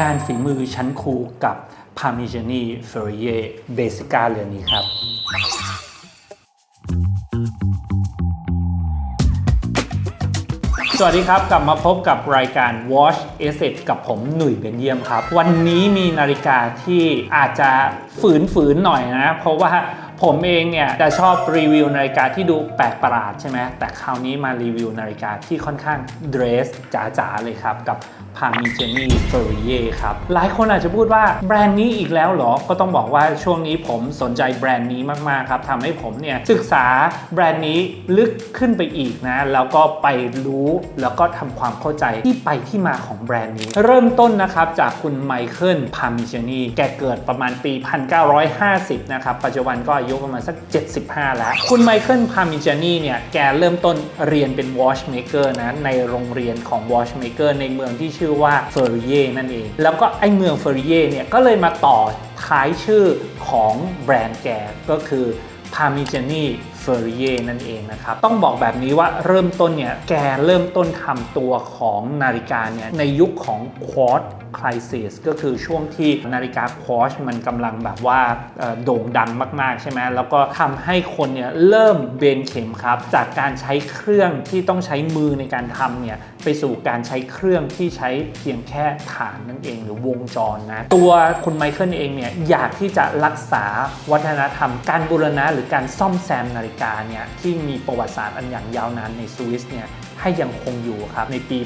งานฝีมือชั้นครูกับ Parmigiani Ferrier Basica เรือนนี้ครับสวัสดีครับ กลับมาพบกับรายการ Watch Asset กับผมหนุ่ยเบนเยียมครับ วันนี้มีนาฬิกาที่อาจจะฝืนๆหน่อยนะ เพราะว่าผมเองเนี่ยจะชอบรีวิวนาฬิกาที่ดูแปลกประหลาดใช่ไหมแต่คราวนี้มารีวิวนาฬิกาที่ค่อนข้างเดรสจ๋าๆเลยครับ กับ Parmigiani Ferrier ครับ หลายคนอาจจะพูดว่าแบรนด์นี้อีกแล้วเหรอ ก็ต้องบอกว่าช่วงนี้ผมสนใจแบรนด์นี้มาก ๆ ครับทำให้ผมเนี่ย ศึกษาแบรนด์นี้ลึกขึ้นไปอีกนะ แล้วก็ไปรู้แล้วก็ทำความเข้าใจที่ไปที่มาของแบรนด์นี้ เริ่มต้นนะครับ จากคุณไมเคิลพามิ g านีแกเกิดประมาณปี 1950 นะครับ ปัจจุบันก็อายุประมาณสัก 75 แล้ว คุณไมเคิลพามิ g านีเนี่ยแกเริ่มต้นเรียนเป็น watchmaker นะในโรงเรียนของ watchmaker ในเมืองที่ชื่อว่าเฟอร์เย่นั่นเอง แล้วก็ไอเมืองเฟอร์เยเนี่ยก็เลยมาต่อท้ายชื่อของแบรนด์แกก็คือพามิเกนี นั่นเองนะครับ ต้องบอกแบบนี้ว่าเริ่มต้นเนี่ย แกเริ่มต้นทำตัวของนาฬิกาเนี่ย ในยุคของ Quartz Crisis ก็คือช่วงที่นาฬิกาควอชมันกำลังแบบว่าโด่งดังมาก ๆ ใช่ไหมแล้วก็ทำให้คนเนี่ยเริ่มเบนเข็มครับ จากการใช้เครื่องที่ต้องใช้มือในการทำเนี่ยไปสู่การใช้เครื่องที่ใช้เพียงแค่ฐานนั่นเอง หรือวงจรนะ ตัวคุณไมเคิลเองเนี่ยอยากที่จะรักษาวัฒนธรรม การบูรณะหรือการซ่อมแซมนาฬิกาเนี่ยที่มีประวัติศาสตร์อันอย่างยาวนานในสวิสเนี่ย ให้ยังคงอยู่ครับในปี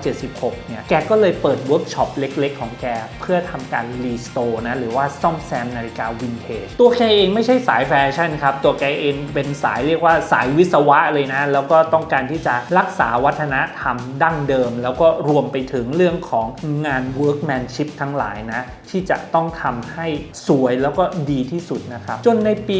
1976 เนี่ย แกก็เลยเปิดเวิร์กช็อปเล็ก ๆ ของแก เพื่อทำการรีสโตร์นะ หรือว่าซ่อมแซมนาฬิกาวินเทจ ตัวแกเองไม่ใช่สายแฟชั่นครับ ตัวแกเองเป็นสายเรียกว่าสายวิศวะเลยนะ แล้วก็ต้องการที่จะรักษาวัฒนธรรมดั้งเดิม แล้วก็รวมไปถึงเรื่องของงาน workmanship ทั้งหลายนะ ที่จะต้องทำให้สวยแล้วก็ดีที่สุดนะครับ จนในปี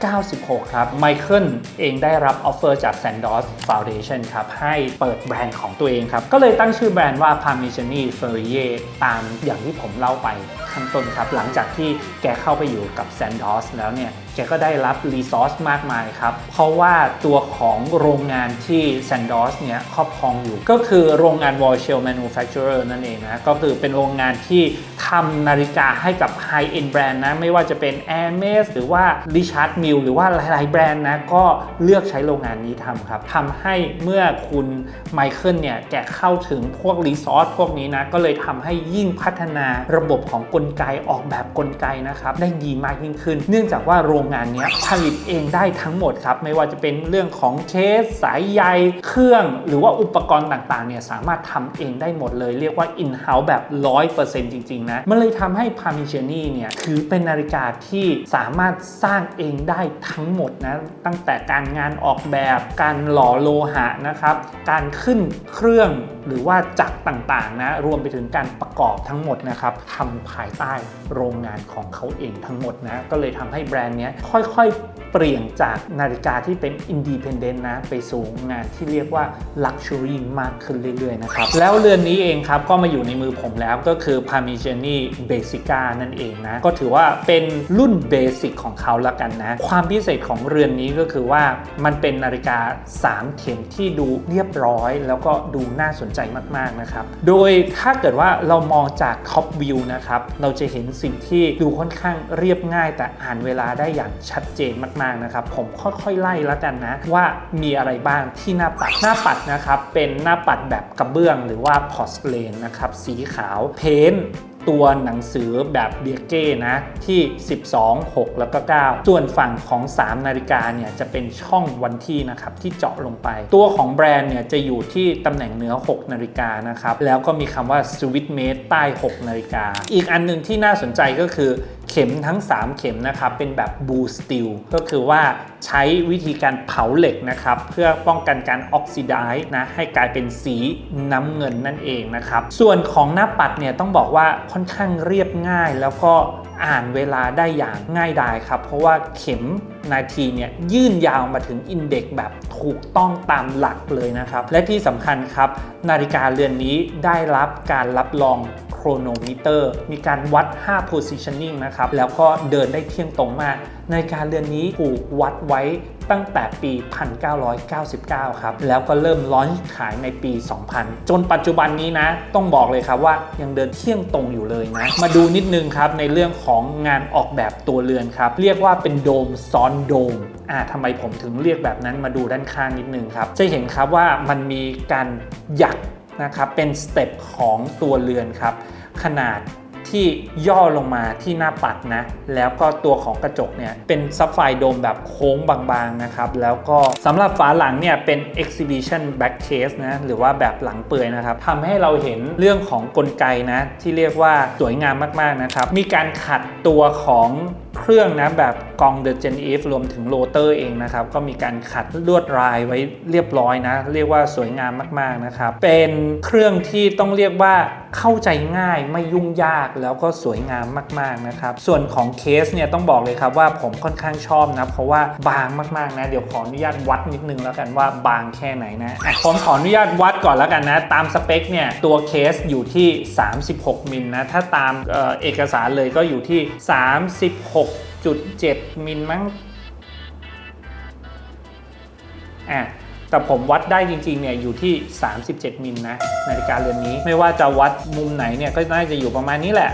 1996 ครับ ไมเคิลเองได้รับออฟเฟอร์จาก Sandoz Foundation ครับให้เปิดแบรนด์ของตัวเองครับ ก็เลยตั้งชื่อแบรนด์ว่า Parmigiani Ferrier ตามอย่างที่ผมเล่าไปข้างต้นครับ หลังจากที่แกเข้าไปอยู่กับ Sandoz แล้วเนี่ย แกก็ได้รับรีซอสมากมายครับ เพราะว่าตัวของโรงงานที่ Sandoz เนี่ยครอบครองอยู่ ก็คือโรงงาน w a r s h e l Manufacturer นั่นเองนะ ก็คือเป็นโรงงานที่ ทำนาฬิกาให้กับ High End Brand นะ ไม่ว่าจะเป็น Hermes หรือว่า Richard m i l l หรือว่าหลาย ๆ แบรนด์นะ ก็เลือกใช้โรงงานนี้ทำครับทำให้เมื่อคุณไมเคิลเนี่ย แกเข้าถึงพวกรีซอสพวกนี้นะ ก็เลยทำให้ยิ่งพัฒนาระบบของกลไกออกแบบกลไกนะครับ ได้ดีมากยิ่งขึ้น เนื่องจากว่าโรงงานนี้ผลิตเองได้ทั้งหมดครับ ไม่ว่าจะเป็นเรื่องของเคส สายใยเครื่องหรือว่าอุปกรณ์ต่าง ๆ เนี่ยสามารถทำเองได้หมดเลย เรียกว่า in-house แบบ 100%จริง ๆนะ มันเลยทำให้ Parmigiani เนี่ยถือเป็นนาฬิกาที่สามารถสร้างเองได้ทั้งหมดนะ ตั้งแต่การงานออกแบบการหล่อโลหะนะครับ การขึ้นเครื่องหรือว่าจักรต่างๆนะรวมไปถึงการประกอบทั้งหมดนะครับทำภายใต้โรงงานของเขาเองทั้งหมดนะก็เลยทำให้แบรนด์นี้ยค่อยๆ เปลี่ยนจากนาฬิกาที่เป็นอินดีเพนเดนต์นะไปสู่งานที่เรียกว่า Luxury มากขึ้นเรื่อยๆนะครับ แล้วเรือนนี้เองครับก็มาอยู่ในมือผมแล้วก็คือ Parmigiani Basica นั่นเองนะ ก็ถือว่าเป็นรุ่นเบสิกของเขาละกันนะ ความพิเศษของเรือนนี้ก็คือว่ามันเป็นนาฬิกา 3 เข็มที่ดูเรียบร้อย แล้วก็ดูน่าสนใจมากๆนะครับ โดยถ้าเกิดว่าเรามองจากท็อปวิวนะครับเราจะเห็นสิ่งที่ดูค่อนข้างเรียบง่าย แต่อ่านเวลาได้อย่างชัดเจนมากๆนะครับ ผมค่อยๆไล่แล้วกันนะว่ามีอะไรบ้างที่หน้าปัดหน้าปัดนะครับเป็นหน้าปัดแบบกระเบื้อง หรือว่าพอสเลนนะครับสีขาวเพ้นท์ตัวหนังสือแบบเบียเก้นะที่ 12 6 แล้วก็ 9 ส่วนฝั่งของ 3 นาฬิกาเนี่ยจะเป็นช่องวันที่นะครับที่เจาะลงไป ตัวของแบรนด์เนี่ยจะอยู่ที่ตำแหน่งเหนือ 6 นาฬิกานะครับ แล้วก็มีคำว่า Swiss Made ใต้ 6 นาฬิกา อีกอันหนึงที่น่าสนใจก็คือ เข็มทั้ง 3 เข็มนะครับเป็นแบบบูสติลก็คือว่าใช้วิธีการเผาเหล็กนะครับเพื่อป้องกันการออกซิไดซ์นะให้กลายเป็นสีน้ำเงินนั่นเองนะครับส่วนของหน้าปัดเนี่ยต้องบอกว่าค่อนข้างเรียบง่ายแล้วก็อ่านเวลาได้อย่างง่ายดายครับ เพราะว่าเข็มนาทีเนี่ยยื่นยาวมาถึงอินเด็กแบบถูกต้องตามหลักเลยนะครับ และที่สำคัญครับ นาฬิกาเรือนนี้ได้รับการรับรอง chronometer มีการวัด 5 positioning นะครับ แล้วก็เดินได้เที่ยงตรงมาก ในการเรือนนี้ถูกวัดไว้ตั้งแต่ปี 1999 ครับ แล้วก็เริ่มลอนขายในปี 2000 จนปัจจุบันนี้นะ ต้องบอกเลยครับว่ายังเดินเที่ยงตรงอยู่เลยนะ มาดูนิดนึงครับในเรื่องของงานออกแบบตัวเรือนครับ เรียกว่าเป็นโดมซ้อนโดม อ่าทำไมผมถึงเรียกแบบนั้นมาดูด้านข้างนิดนึงครับ จะเห็นครับว่ามันมีการหยัก นะครับเป็นสเต็ปของตัวเรือนครับ ขนาดที่ย่อลงมาที่หน้าปัดนะ แล้วก็ตัวของกระจกเนี่ย เป็นซับไฟโดมแบบโค้งบางๆนะครับ แล้วก็สำหรับฝาหลังเนี่ย เป็น exhibition back case นะ หรือว่าแบบหลังเปื่อยนะครับทำให้เราเห็นเรื่องของกลไกนะ ที่เรียกว่าสวยงามมากๆนะครับ มีการขัดตัวของ เครื่องนะแบบกอง The Gen F รวมถึงโรเตอร์เองนะครับ ก็มีการขัดลวดลายไว้เรียบร้อยนะ เรียกว่าสวยงามมากๆนะครับ เป็นเครื่องที่ต้องเรียกว่าเข้าใจง่ายไม่ยุ่งยากแล้วก็สวยงามมากๆนะครับ ส่วนของเคสเนี่ยต้องบอกเลยครับว่าผมค่อนข้างชอบนะ เพราะว่าบางมากๆนะ เดี๋ยวขออนุญาตวัดนิดนึงแล้วกันว่าบางแค่ไหนนะผมขออนุญาตวัดก่อนแล้วกันนะ ตามสเปคเนี่ยตัวเคสอยู่ที่ 36มิลนะถ้าตามเออเอกสารเลยก็อยู่ที่ 36.7มิลมั้งอะ แต่ผมวัดได้จริงๆเนี่ยอยู่ที่ 37 มิลนะนาฬิกาเรือนนี้ ไม่ว่าจะวัดมุมไหนเนี่ยก็น่าจะอยู่ประมาณนี้แหละ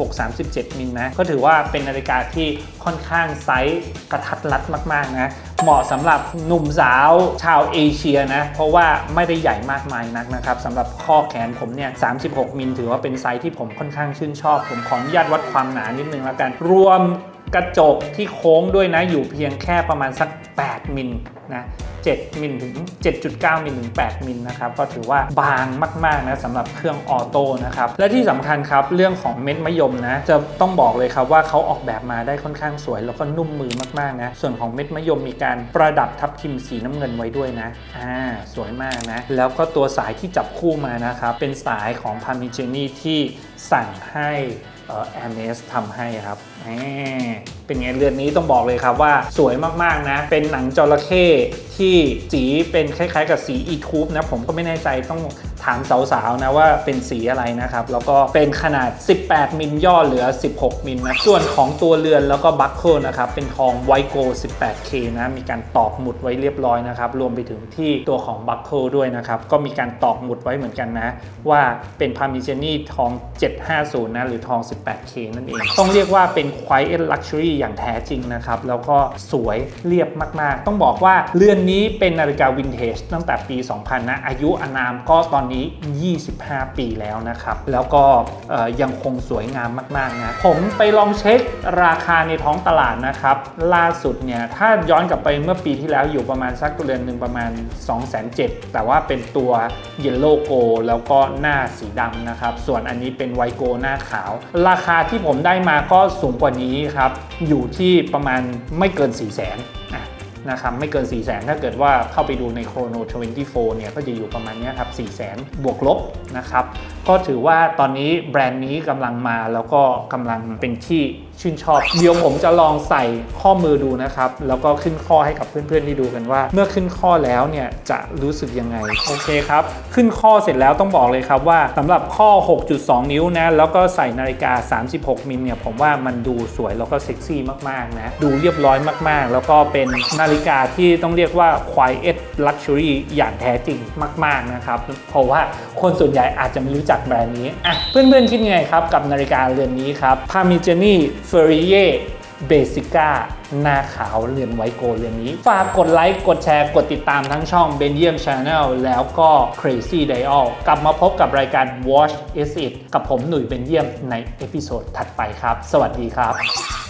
36-37 มิลนะก็ถือว่าเป็นนาฬิกาที่ค่อนข้างไซส์กระทัดรัดมากๆนะเหมาะสำหรับหนุ่มสาวชาวเอเชียนะ เพราะว่าไม่ได้ใหญ่มากมายนักนะครับสำหรับข้อแขนผมเนี่ย 36 มิลถือว่าเป็นไซส์ที่ผมค่อนข้างชื่นชอบ ผมขออนุญาตวัดความหนานิดนึงแล้วกัน รวมกระจกที่โค้งด้วยนะอยู่เพียงแค่ประมาณสัก 8 มิลนะ 7 มิลถึง 7.9 มิลถึง 8 มิลนะครับ ก็ถือว่าบางมาก ๆ นะสำหรับเครื่องออโต้นะครับ และที่สำคัญครับ เรื่องของเม็ดมะยมนะ จะต้องบอกเลยครับว่าเขาออกแบบมาได้ค่อนข้างสวย แล้วก็นุ่มมือมาก ๆ นะ ส่วนของเม็ดมะยมมีการประดับทับทิมสีน้ำเงินไว้ด้วยนะ อ่า สวยมากนะ แล้วก็ตัวสายที่จับคู่มานะครับ เป็นสายของ p a r m i g i n i ที่สั่งให้เออแอมเนสทำให้ครับแหมเป็นไงเรือนนี้ต้องบอกเลยครับว่าสวยมาก ๆ นะ เป็นหนังจระเข้ ที่สีเป็นคล้ายๆ กับสีอีทูบนะผมก็ไม่แน่ใจต้องถามสาวๆนะว่าเป็นสีอะไรนะครับ แล้วก็เป็นขนาด 18 มิลย่อเหลือ 16 มิลนะส่วนของตัวเรือนแล้วก็บัคเกิลนะครับ เป็นทองไวโก 18K นะมีการตอกหมุดไว้เรียบร้อยนะครับ รวมไปถึงที่ตัวของบัคเกิลด้วยนะครับ ก็มีการตอกหมุดไว้เหมือนกันนะ ว่าเป็นพามิเจนี่ทอง 750 นะหรือทอง 18K นั่นเอง ต้องเรียกว่าเป็น Quiet Luxury อย่างแท้จริงนะครับแล้วก็สวยเรียบมากๆ ต้องบอกว่าเรือนนี้เป็นนาฬิกาวินเทจตั้งแต่ปี 2000 นะ อายุอนามก็ตอนนี้ 25 ปีแล้วนะครับ แล้วก็ยังคงสวยงามมาก ๆ นะ ผมไปลองเช็คราคาในท้องตลาดนะครับ ล่าสุดเนี่ย ถ้าย้อนกลับไปเมื่อปีที่แล้วอยู่ประมาณสักเรือนหนึ่งประมาณ 2,700แต่ว่าเป็นตัวเยลโลโกแล้วก็หน้าสีดำนะครับ ส่วนอันนี้เป็นไวโกหน้าขาว ราคาที่ผมได้มาก็สูงกว่านี้ครับ อยู่ที่ประมาณไม่เกิน 4 0 0 0 0 0อะ นะครับไม่เกิน 4 0 0 0 0 0ถ้าเกิดว่าเข้าไปดูในโครโน24เนี่ยก็จะอยู่ประมาณนี้ครับ4 0 0 0 0 0บวกลบนะครับก็ถือว่าตอนนี้แบรนด์นี้กำลังมาแล้วก็กำลังเป็นที่ ชื่นชอบ เดี๋ยวผมจะลองใส่ข้อมือดูนะครับ แล้วก็ขึ้นข้อให้กับเพื่อนๆที่ดูกันว่า เมื่อขึ้นข้อแล้วเนี่ยจะรู้สึกยังไง โอเคครับ ขึ้นข้อเสร็จแล้วต้องบอกเลยครับว่าสำหรับข้อ 6.2 นิ้วนะ แล้วก็ใส่นาฬิกา 36 มิลเนี่ยผมว่ามันดูสวยแล้วก็เซ็กซี่มากๆนะ ดูเรียบร้อยมากๆ แล้วก็เป็นนาฬิกาที่ต้องเรียกว่า quiet luxury อย่างแท้จริงมาก ๆ นะครับ เพราะว่าคนส่วนใหญ่อาจจะไม่รู้จักแบรนด์นี้อะเพื่อนๆคิดยังไงครับ กับนาฬิกาเรือนนี้ครับ Parmigiani Ferrier เบสิก้าหน้าขาวเรือนไวโกเรือนนี้ ฝากกดไลค์ กดแชร์ กดติดตามทั้งช่อง b e n y i u m Channel แล้วก็ Crazy Dial กลับมาพบกับรายการ Watch Is It กับผมหนุ่ยเบนเยียมในเอพิโซดถัดไปครับ สวัสดีครับ